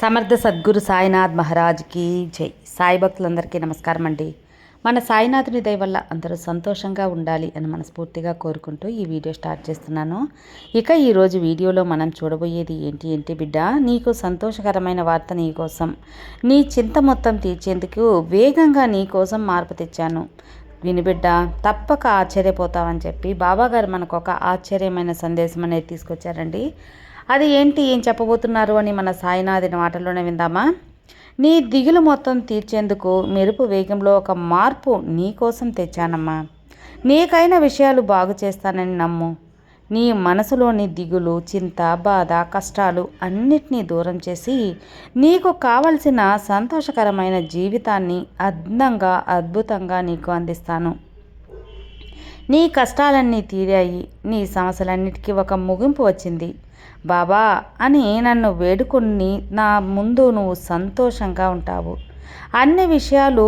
సమర్థ సద్గురు సాయినాథ్ మహారాజ్కి జై. సాయి భక్తులందరికీ నమస్కారం అండి. మన సాయినాథుని దయ వల్ల అందరూ సంతోషంగా ఉండాలి అని మనస్ఫూర్తిగా కోరుకుంటూ ఈ వీడియో స్టార్ట్ చేస్తున్నాను. ఇక ఈరోజు వీడియోలో మనం చూడబోయేది ఏంటి ఏంటి బిడ్డ నీకు సంతోషకరమైన వార్త నీ కోసం. నీ చింత మొత్తం తీర్చేందుకు వేగంగా నీ కోసం మార్పు తెచ్చాను. వినిబిడ్డ తప్పక ఆశ్చర్యపోతావని చెప్పి బాబాగారు మనకు ఒక ఆశ్చర్యమైన సందేశం అనేది తీసుకొచ్చారండి. అది ఏంటి? ఏం చెప్పబోతున్నారు అని మన సాయినాథుని మాటల్లోనే విందామా? నీ దిగులు మొత్తం తీర్చేందుకు మెరుపు వేగంలో ఒక మార్పు నీ కోసం తెచ్చానమ్మా. నీకైన విషయాలు బాగు చేస్తానని నమ్ము. నీ మనసులోని దిగులు చింత బాధ కష్టాలు అన్నిటినీ దూరం చేసి నీకు కావలసిన సంతోషకరమైన జీవితాన్ని అందంగా అద్భుతంగా నీకు అందిస్తాను. నీ కష్టాలన్నీ తీరాయి నీ సమస్యలన్నిటికీ ఒక ముగింపు వచ్చింది. బాబా అని నన్ను వేడుకొని నా ముందు నువ్వు సంతోషంగా ఉంటావు. అన్ని విషయాలు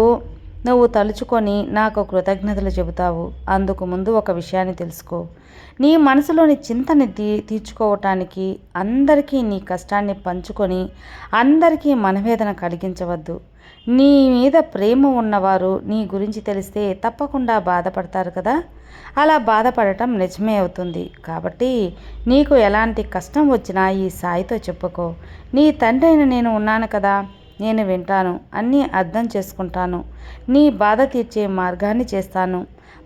నువ్వు తలుచుకొని నాకు కృతజ్ఞతలు చెబుతావు. అందుకు ముందు ఒక విషయాన్ని తెలుసుకో. నీ మనసులోని చింతని తీ తీర్చుకోవటానికి అందరికీ నీ కష్టాన్ని పంచుకొని అందరికీ మనవేదన కలిగించవద్దు. నీ మీద ప్రేమ ఉన్నవారు నీ గురించి తెలిస్తే తప్పకుండా బాధపడతారు కదా? అలా బాధపడటం నిజమే అవుతుంది. కాబట్టి నీకు ఎలాంటి కష్టం వచ్చినా ఈ సాయితో చెప్పుకో. నీ తండ్రి నేను ఉన్నాను కదా? నేను వింటాను అన్నీ అర్థం చేసుకుంటాను. నీ బాధ తీర్చే మార్గాన్ని చేస్తాను.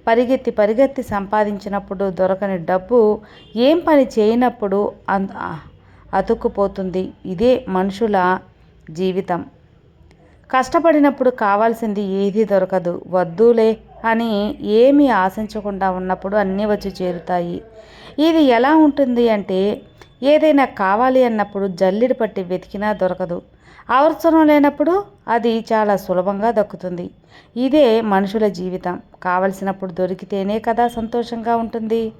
పరిగెత్తి పరిగెత్తి సంపాదించినప్పుడు దొరకని డబ్బు ఏం పని చేయనప్పుడు అతుక్కుపోతుంది. ఇదే మనుషుల జీవితం. కష్టపడినప్పుడు కావాల్సింది ఏది దొరకదు. వద్దులే అని ఏమీ ఆశించకుండా ఉన్నప్పుడు అన్నీ వచ్చి చేరుతాయి. ఇది ఎలా ఉంటుంది అంటే ఏదైనా కావాలి అన్నప్పుడు జల్లిడి పట్టి వెతికినా దొరకదు. అవసరం లేనప్పుడు అది చాలా సులభంగా దక్కుతుంది. ఇదే మనుషుల జీవితం. కావలసినప్పుడు దొరికితేనే కదా సంతోషంగా ఉంటుంది.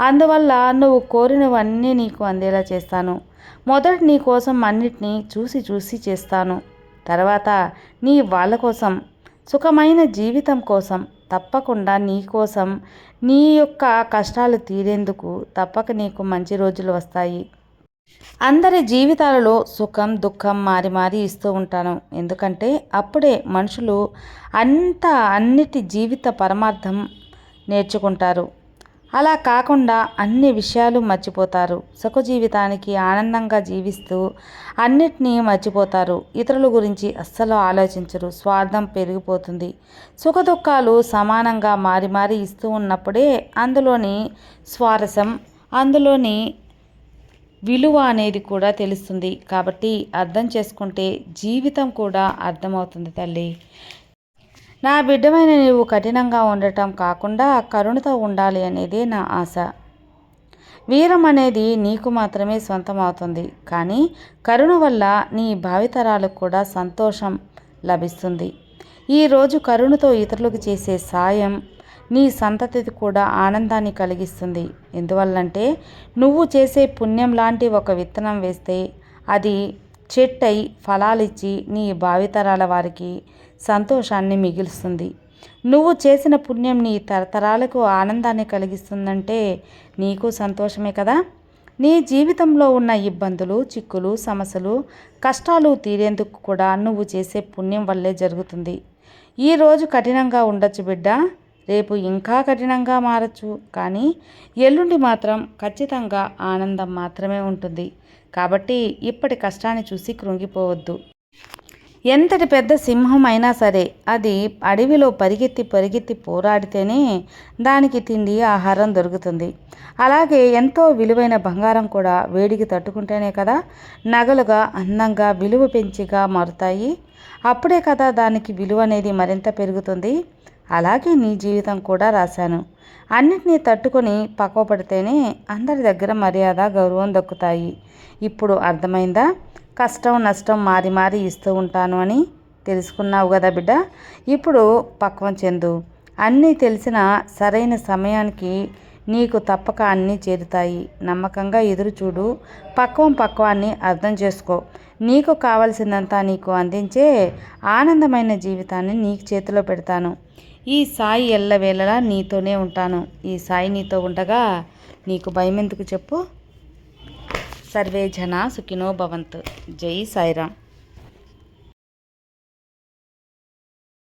అందువల్ల నువ్వు కోరినవన్నీ నీకు అందేలా చేస్తాను. మొదట నీ కోసం అన్నిటినీ చూసి చూసి చేస్తాను. తర్వాత నీ వాళ్ళ కోసం సుఖమైన జీవితం కోసం తప్పకుండా నీ కోసం నీ యొక్క కష్టాలు తీరేందుకు తప్పక నీకు మంచి రోజులు వస్తాయి. అందరి జీవితాలలో సుఖం దుఃఖం మారి మారి ఇస్తూ ఉంటాను. ఎందుకంటే అప్పుడే మనుషులు అంత అన్నిటి జీవిత పరమార్థం నేర్చుకుంటారు. అలా కాకుండా అన్ని విషయాలు మర్చిపోతారు. సుఖ జీవితానికి ఆనందంగా జీవిస్తూ అన్నిటినీ మర్చిపోతారు. ఇతరుల గురించి అస్సలు ఆలోచించరు. స్వార్థం పెరిగిపోతుంది. సుఖ దుఃఖాలు సమానంగా మారి మారి ఇస్తూ ఉన్నప్పుడే అందులోని స్వారసం అందులోని విలువ అనేది కూడా తెలుస్తుంది. కాబట్టి అర్థం చేసుకుంటే జీవితం కూడా అర్థమవుతుంది తల్లి. నా బిడ్డమైన నీవు కఠినంగా ఉండటం కాకుండా కరుణతో ఉండాలి అనేది నా ఆశ. వీరం అనేది నీకు మాత్రమే సొంతమవుతుంది కానీ కరుణ వల్ల నీ భావితరాలకు కూడా సంతోషం లభిస్తుంది. ఈరోజు కరుణతో ఇతరులకు చేసే సాయం నీ సంతతిది కూడా ఆనందాన్ని కలిగిస్తుంది. ఎందువల్లంటే నువ్వు చేసే పుణ్యం లాంటి ఒక విత్తనం వేస్తే అది చెట్టై ఫలాలిచ్చి నీ భావితరాల వారికి సంతోషాన్ని మిగులుస్తుంది. నువ్వు చేసిన పుణ్యం నీ తరతరాలకు ఆనందాన్ని కలిగిస్తుందంటే నీకు సంతోషమే కదా? నీ జీవితంలో ఉన్న ఇబ్బందులు చిక్కులు సమస్యలు కష్టాలు తీరేందుకు కూడా నువ్వు చేసే పుణ్యం వల్లే జరుగుతుంది. ఈరోజు కఠినంగా ఉండొచ్చు బిడ్డ. రేపు ఇంకా కఠినంగా మారచ్చు. కానీ ఎల్లుండి మాత్రం ఖచ్చితంగా ఆనందం మాత్రమే ఉంటుంది. కాబట్టి ఇప్పటి కష్టాన్ని చూసి కృంగిపోవద్దు. ఎంతటి పెద్ద సింహం అయినా సరే అది అడవిలో పరిగెత్తి పరిగెత్తి పోరాడితేనే దానికి తిండి ఆహారం దొరుకుతుంది. అలాగే ఎంతో విలువైన బంగారం కూడా వేడికి తట్టుకుంటేనే కదా నగలుగా అందంగా విలువ పెంచిగా మారుతాయి. అప్పుడే కదా దానికి విలువ అనేది మరింత పెరుగుతుంది. అలాగే నీ జీవితం కూడా రాశాను. అన్నిటినీ తట్టుకొని పక్వపడితేనే అందరి దగ్గర మర్యాద గౌరవం దక్కుతాయి. ఇప్పుడు అర్థమైందా? కష్టం నష్టం మారి మారి ఇస్తూ ఉంటాను అని తెలుసుకున్నావు కదా బిడ్డ? ఇప్పుడు పక్వం చెందు. అన్నీ తెలిసిన సరైన సమయానికి నీకు తప్పక అన్నీ చేరుతాయి. నమ్మకంగా ఎదురు చూడు. పక్వం పక్వాన్ని అర్థం చేసుకో. నీకు కావలసిందంతా నీకు అందించే ఆనందమైన జీవితాన్ని నీకు చేతిలో పెడతాను. ఈ సాయి ఎల్లవేళలా నీతోనే ఉంటాను. ఈ సాయి నీతో ఉండగా నీకు భయం ఎందుకు చెప్పు? సర్వే జన సుఖినో భవంతు. జై సాయిరామ్.